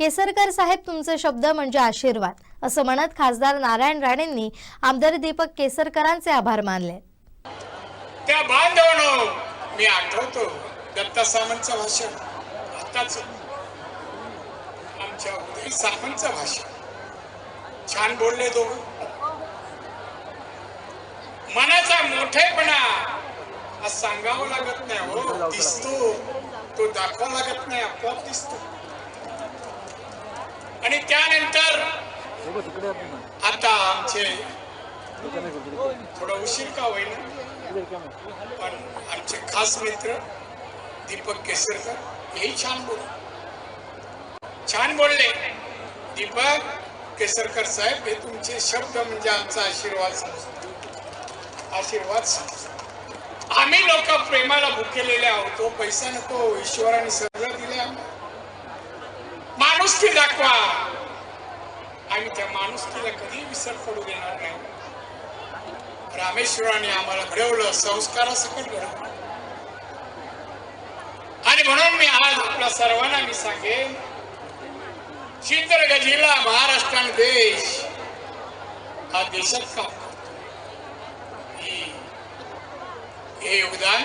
केसरकर साहेब तुमचे शब्द म्हणजे आशीर्वाद असं म्हणत खासदार नारायण राणेंनी आमदार दीपक केसरकरांचे आभार मानले. त्या बांधवानो मी आठवतो दत्ता सामंतचं भाषण. आताच आमच्या उदय सामंतचं भाषण. छान बोलले दोघं. मनाचा मोठेपणा आज सांगावं लागत नाही हो दिसतो. तो दाखवा लागत नाही आपोआप दिसतो. आणि त्यानंतर आता आमचे थोडा उशीर का होईना पण आमचे खास मित्र दीपक केसरकर हेही छान बोलले. छान बोलले. दीपक केसरकर साहेब हे तुमचे शब्द म्हणजे आमचा आशीर्वाद समजतो आशीर्वाद समजतो आम्ही लोक प्रेमाला भुकेलेले आहोत तो पैसा नको ईश्वराने सगळं दिले आम्हाला. माणुसकी दाखवा. आम्ही त्या माणुसकीला कधी विसर पडू देणार नाही. रामेश्वराने आम्हाला घडवलं संस्कारासकट घडवलं. आणि म्हणून मी आज आपल्या सर्वांना मी सांगेन चित्रग जिल्हा महाराष्ट्रान देश हा देशात काम करतो हे योगदान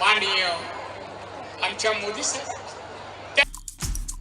माननीय आमच्या मोदी साहेब